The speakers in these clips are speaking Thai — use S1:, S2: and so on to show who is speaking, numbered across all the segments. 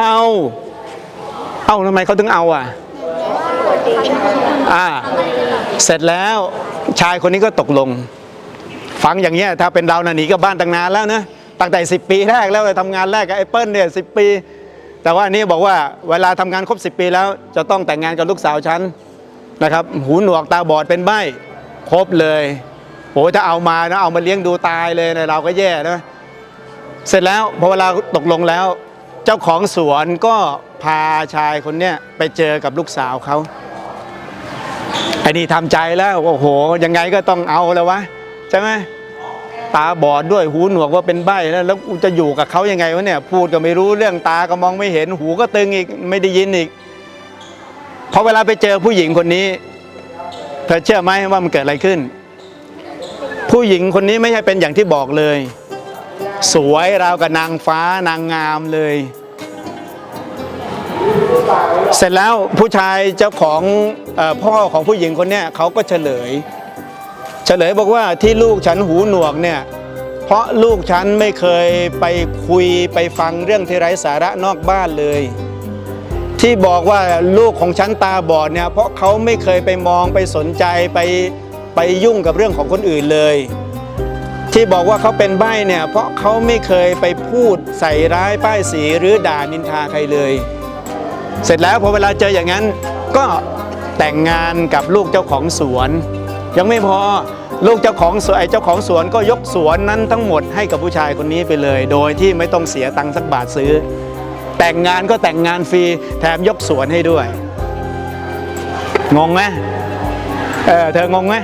S1: เอา เอาทำไมเขาถึงเอาอะอ่า เสร็จแล้วชายคนนี้ก็ตกลง ฟังอย่างเงี้ยถ้าเป็นเรานะหนีก็บ้านตั้งนานแล้วนะตั้งแต่10ปีแรกแล้วเลยทำงานแรกกับไอ้เปิ้ลเนี่ยสิปี แต่ว่านนี้บอกว่าเวลาทำงานครบ10ปีแล้ว จะต้องแต่งงานกับลูกสาวฉันนะครับ หูหนวกตาบอดเป็นใบ้ครบเลยโอ้ยถ้าเอามานะเอามาเลี้ยงดูตายเลยนะเราก็แย่นะเสร็จแล้วพอเวลาตกลงแล้ว จ้าของสวนก็พาชายคนเนี้ยไปเจอกับลูกสาวเขาไอ้นี่ทำใจแล้วโอ้โห ยังไงก็ต้องเอาแล้ววะใช่ไหมตาบอดด้วยหูหนวกว่าเป็นใบ้แล้วแล้วกูจะอยู่กับเขายังไงวะเนี่ย พูดก็ไม่รู้เรื่องตาก็มองไม่เห็นหูก็ตึงอีกไม่ได้ยินอีกพอเวลาไปเจอผู้หญิงคนนี้เธอเชื่อไหมว่ามันเกิดอะไรขึ้น ผู้หญิงคนนี้ไม่ใช่เป็นอย่างที่บอกเลย สวยราวกับนางฟ้านางงามเลย เสร็จแล้วผู้ชายเจ้าของอพ่อของผู้หญิงคนเนี้ยเขาก็เฉลย เฉลยบอกว่าที่ลูกฉันหูหนวกเนี่ยเพราะลูกฉันไม่เคยไปคุยไปฟังเรื่องที่ไร้สาระนอกบ้านเลย ที่บอกว่าลูกของฉันตาบอดเนี่ยเพราะเขาไม่เคยไปมองไปสนใจไปไปยุ่งกับเรื่องของคนอื่นเลย ที่บอกว่าเขาเป็นใบ้เนี่ยเพราะเขาไม่เคยไปพูดใส่ร้ายป้ายสีหรือด่านินทาใครเลย เสร็จแล้วพอเวลาเจออย่างนั้น ก็แต่งงานกับลูกเจ้าของสวน ยังไม่พอลูกเจ้าของสวนไอ้เจ้าของสวนก็ยกสวนนั้นทั้งหมดให้กับผู้ชายคนนี้ไปเลย โดยที่ไม่ต้องเสียตังค์สักบาทซื้อ แต่งงานก็แต่งงานฟรีแถมยกสวนให้ด้วย งงไหมเออเธองงไหม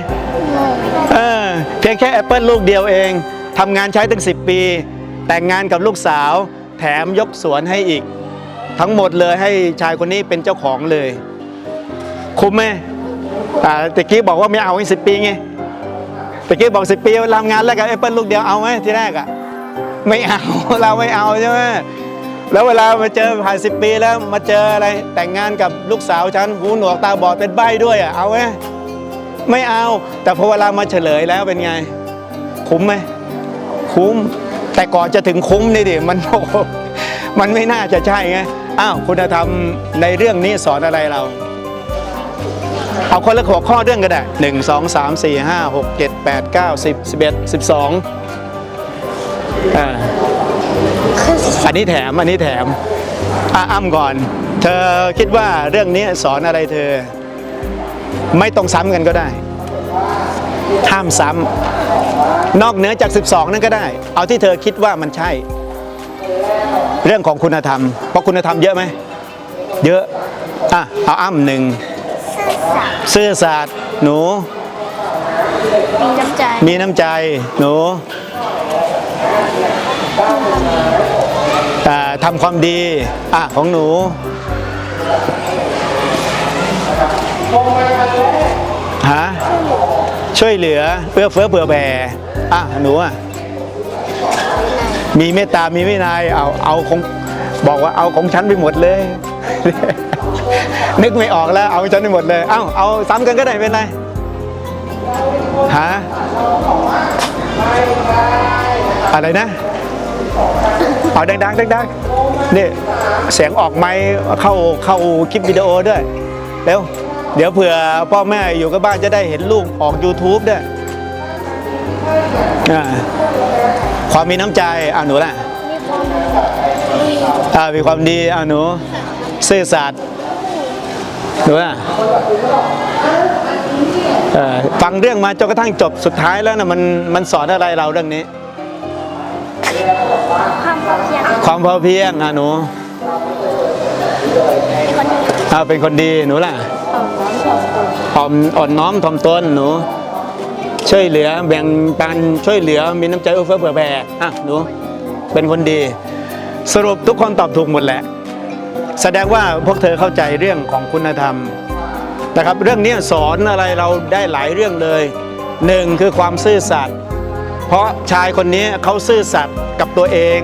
S1: เออเพียงแค่แอปเปิลลูกเดียวเองทำงานใช้ตั้ง 10 ปี แต่งงานกับลูกสาว แถมยกสวนให้อีก ทั้งหมดเลยให้ชายคนนี้เป็นเจ้าของเลย คุ้มไหมอ่ตะกี้บอกว่าไม่เอาไอ้สิปีไงตะกี้บอกสิปีทำงานแล้วกับแอปเปิลลูกเดียวเอาไหมที่แรกอะไม่เอาเราไม่เอาใช่ไหมแล้วเวลามาเจอผ่านสิปีแล้วมาเจออะไรแต่งงานกับลูกสาวฉันหูหนวกตาบอดเป็นใบ้ด้วยอะเอาไหมไม่เอา แต่พอเวลามาเฉลยแล้วเป็นไง คุ้มไหมคุ้ม แต่ก่อนจะถึงคุ้มนี่ดิมันโมันไม่น่าจะใช่ไง อ้าวคุณธรรมในเรื่องนี้สอนอะไรเรา เอาคนละหัวข้อเรื่องก็ได้หนึ่งสองสามสี่ห้าหกเจ็ดแปดเก้าสิบสิบเอ็ดสิบสองอ่าอันนี้แถมอันนี้แถมอะอ้ำก่อน เธอคิดว่าเรื่องนี้สอนอะไรเธอ ไม่ต้องซ้ำกันก็ได้ห้ามซ้ำนอกเหนือจาก 12 นั่นก็ได้ เอาที่เธอคิดว่ามันใช่ เรื่องของคุณธรรม เพราะคุณธรรมเยอะไหม เยอะ อะ เอาอ้ำหนึ่งซื่อสัตย์หนู
S2: มีน้ำใจ
S1: มีน้ำใจ หนูอ่าทำความดี อะ ของหนู ฮะ ช่วยเหลือ เอื้อเฟื้อเผื่อแผ่ อะ หนูอะ มีเมตตามีวินัยเอาเอาของบอกว่าเอาของฉันไปหมดเลย นึกไม่ออกแล้วเอาของฉันไปหมดเลย เอ้าเอาซ้ำกันก็ได้เป็นไรฮะอะไรนะเอาดังๆดังๆนี่เสียงออกไมค์เข้าเข้าคลิปวิดีโอด้วยเร็วเดี๋ยวเผื่อพ่อแม่อยู่กับบ้านจะได้เห็นลูกออก YouTube ด้วยอ่า ความมีน้ำใจอ่าหนูล่ะอ่ามีความดีอ่าหนูซื่อสัตย์หนูล่ะเอ่อฟังเรื่องมาจนกระทั่งจบสุดท้ายแล้วนะมันมันสอนอะไรเราเรื่องนี้
S2: ความพอเพียง
S1: ความพอเพียงอะหนู
S2: คน
S1: อ่าเป็นคนดีหนูล่ะ
S2: ของน้องของตัว
S1: อ่อนอ่อนน้อมถ่อมตนหนู ช่วยเหลือแบ่งปันช่วยเหลือมีน้ำใจเอื้อเฟื้อเผื่อแผ่อะหนูเป็นคนดี สรุปทุกคนตอบถูกหมดแหละ แสดงว่าพวกเธอเข้าใจเรื่องของคุณธรรมนะครับ เรื่องนี้สอนอะไรเราได้หลายเรื่องเลยหนึ่งคือความซื่อสัตย์เพราะชายคนนี้เขาซื่อสัตย์กับตัวเอง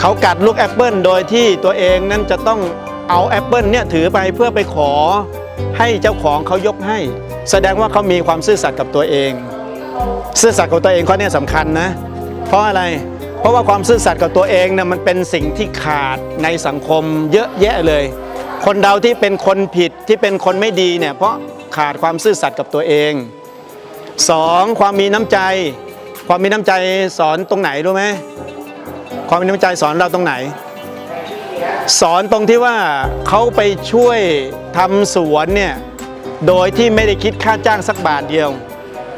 S1: เขากัดลูกแอปเปิลโดยที่ตัวเองนั้นจะต้องเอาแอปเปิลเนี่ยถือไปเพื่อไปขอให้เจ้าของเขายกให้ แสดงว่าเขามีความซื่อสัตย์กับตัวเอง ซื่อสัตย์กับตัวเองข้อนี้สำคัญนะ เพราะอะไร เพราะว่าความซื่อสัตย์กับตัวเองเนี่ยมันเป็นสิ่งที่ขาดในสังคมเยอะแยะเลย คนเราที่เป็นคนผิดที่เป็นคนไม่ดีเนี่ยเพราะขาดความซื่อสัตย์กับตัวเองสองความมีน้ำใจ ความมีน้ำใจสอนตรงไหนรู้ไหมความมีน้ำใจสอนเราตรงไหน สอนตรงที่ว่าเขาไปช่วยทำสวนเนี่ย โดยที่ไม่ได้คิดค่าจ้างสักบาทเดียว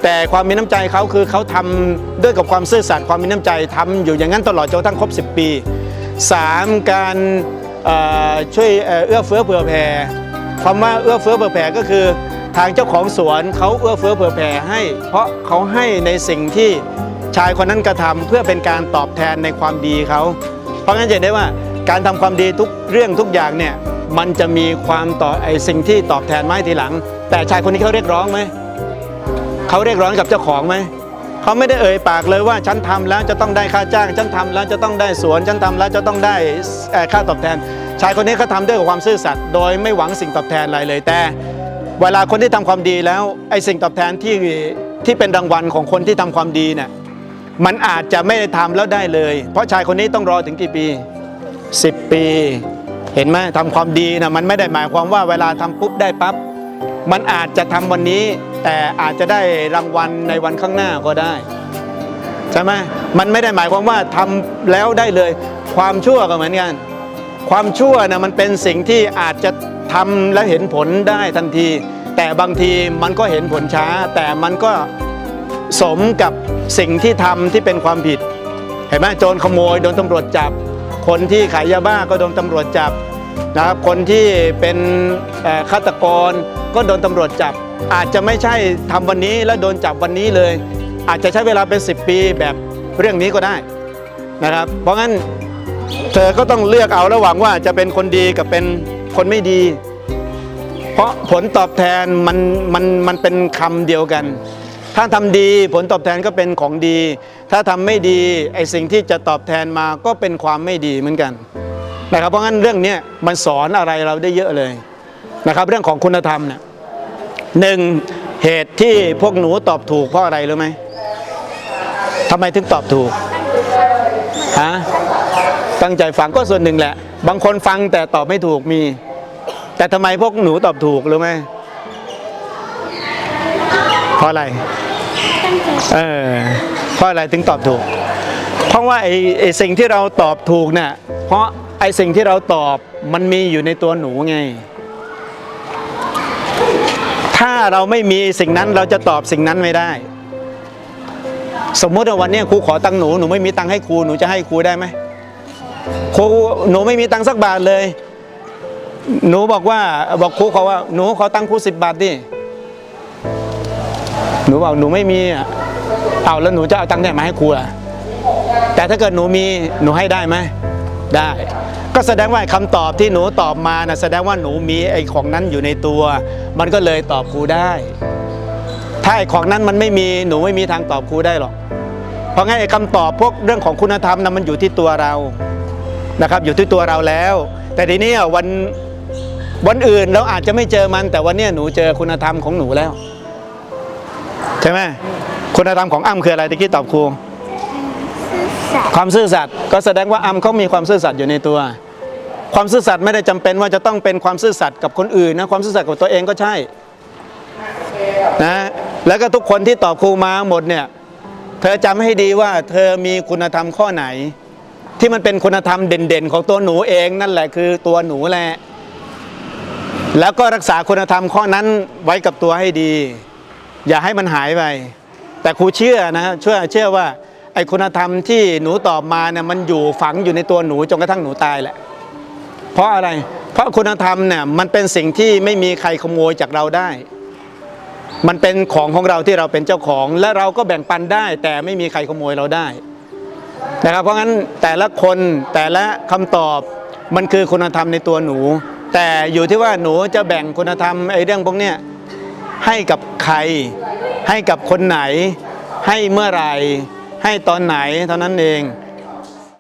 S1: แต่ความมีน้ำใจเขาคือเขาทำด้วยกับความซื่อสัตย์ความมีน้ำใจทำอยู่อย่างนั้นตลอดจนทั่งครบ 10 ปี 3. การช่วยเอื้อเฟื้อเผื่อแผ่คำว่าเอื้อเฟื้อเผื่อแผ่ก็คือ ทางเจ้าของสวนเขาเอื้อเฟื้อเผื่อแผ่ให้ เพราะเขาให้ในสิ่งที่ชายคนนั้นกระทำเพื่อเป็นการตอบแทนในความดีเขา เพราะงั้นจะเห็นได้ว่าการทำความดีทุกเรื่องทุกอย่างเนี่ย มันจะมีความต่อไอสิ่งที่ตอบแทนมาให้ทีหลัง แต่ชายคนนี้เขาเรียกร้องไหมเขาเรียกร้องกับเจ้าของไหมเขาไม่ได้เอ่ยปากเลยว่าฉันทำแล้วจะต้องได้ค่าจ้าง ฉันทำแล้วจะต้องได้สวน ฉันทำแล้วจะต้องได้ค่าตอบแทน ชายคนนี้เขาทำด้วยความซื่อสัตย์โดยไม่หวังสิ่งตอบแทนอะไรเลย แต่ เวลาคนที่ทำความดีแล้วไอ้สิ่งตอบแทนที่ที่เป็นรางวัลของคนที่ทำความดีเนี่ยมันอาจจะไม่ได้ทำแล้วได้เลย เพราะชายคนนี้ต้องรอถึงกี่ปี 10 ปี เห็นไหมทำความดีนะมันไม่ได้หมายความว่าเวลาทำปุ๊บได้ปั๊บมันอาจจะทำวันนี้ แต่อาจจะได้รางวัลในวันข้างหน้าก็ได้ใช่ไหมมันไม่ได้หมายความว่าทำแล้วได้เลย ความชั่วก็เหมือนกัน ความชั่วนะมันเป็นสิ่งที่อาจจะทำแล้วเห็นผลได้ทันที แต่บางทีมันก็เห็นผลช้า แต่มันก็สมกับสิ่งที่ทำที่เป็นความผิด เห็นไหมโจรขโมยโดนตำรวจจับ คนที่ขายยาบ้าก็โดนตำรวจจับนะครับคนที่เป็นฆาตกรก็โดนตำรวจจับ อาจจะไม่ใช่ทำวันนี้แล้วโดนจับวันนี้เลย อาจจะใช้เวลาเป็น 10 ปีแบบเรื่องนี้ก็ได้นะครับ เพราะงั้นเธอก็ต้องเลือกเอาระหว่างว่าจะเป็นคนดีกับเป็นคนไม่ดี เพราะผลตอบแทนมันมันมันเป็นคำเดียวกัน ถ้าทำดีผลตอบแทนก็เป็นของดี ถ้าทำไม่ดีไอสิ่งที่จะตอบแทนมาก็เป็นความไม่ดีเหมือนกันนะครับเพราะงั้นเรื่องนี้มันสอนอะไรเราได้เยอะเลยนะครับ เรื่องของคุณธรรมเนี่ยหนึ่งเหตุที่พวกหนูตอบถูกเพราะอะไรรู้ไหมทำไมถึงตอบถูกฮะตั้งใจฟังก็ส่วนหนึ่งแหละ บางคนฟังแต่ตอบไม่ถูกมี แต่ทำไมพวกหนูตอบถูกรู้ไหม เพราะอะไร เออ เพราะอะไรถึงตอบถูก เพราะว่าไอ้ไอ้สิ่งที่เราตอบถูกเนี่ยเพราะไอ้สิ่งที่เราตอบมันมีอยู่ในตัวหนูไง ถ้าเราไม่มีสิ่งนั้นเราจะตอบสิ่งนั้นไม่ได้ สมมติว่าวันนี้ครูขอตังค์หนูหนูไม่มีตังค์ให้ครูหนูจะให้ครูได้ไหมครูหนูไม่มีตังค์สักบาทเลย หนูบอกว่าบอกครูเขาว่าหนูขอตังค์ครูสิบบาทดิ หนูบอกหนูไม่มีเอาแล้วหนูจะเอาตังค์ไหนมาให้ครูล่ะแต่ถ้าเกิดหนูมีหนูให้ได้ไหมได้ ก็แสดงว่าคำตอบที่หนูตอบมานะแสดงว่าหนูมีไอ้ของนั้นอยู่ในตัว มันก็เลยตอบครูได้ ถ้าไอ้ของนั้นมันไม่มีหนูไม่มีทางตอบครูได้หรอก เพราะงั้นไอ้คำตอบพวกเรื่องของคุณธรรมนะมันอยู่ที่ตัวเรานะครับ อยู่ที่ตัวเราแล้ว แต่ทีนี้วันวันอื่นเราอาจจะไม่เจอมัน แต่วันนี้หนูเจอคุณธรรมของหนูแล้ว ใช่ไหมคุณธรรมของอ้ำคืออะไรตะกี้ตอบครู
S2: ซื่อสัตย์
S1: ความซื่อสัตย์ก็แสดงว่าอ้ำเขามีความซื่อสัตย์อยู่ในตัว ความซื่อสัตย์ไม่ได้จำเป็นว่าจะต้องเป็นความซื่อสัตย์กับคนอื่นนะความซื่อสัตย์กับตัวเองก็ใช่นะแล้วก็ทุกคนที่ตอบครูมาหมดเนี่ยเธอจำให้ดีว่าเธอมีคุณธรรมข้อไหน ที่มันเป็นคุณธรรมเด่นๆ ของตัวหนูเองนั่นแหละคือตัวหนูแหละแล้วก็รักษาคุณธรรมข้อนั้นไว้กับตัวให้ดี อย่าให้มันหายไป แต่ครูเชื่อนะเชื่อเชื่อว่าไอ้คุณธรรมที่หนูตอบมาเนี่ยมันอยู่ฝังอยู่ในตัวหนูจนกระทั่งหนูตายแหละ เพราะอะไร เพราะคุณธรรมเนี่ยมันเป็นสิ่งที่ไม่มีใครขโมยจากเราได้ มันเป็นของของเราที่เราเป็นเจ้าของ และเราก็แบ่งปันได้ แต่ไม่มีใครขโมยเราได้นะครับเพราะงั้นแต่ละคนแต่ละคำตอบมันคือคุณธรรมในตัวหนู แต่อยู่ที่ว่าหนูจะแบ่งคุณธรรมไอ้เรื่องพวกเนี้ย ให้กับใคร ให้กับคนไหน ให้เมื่อไหร่ ให้ตอนไหนเท่านั้นเอง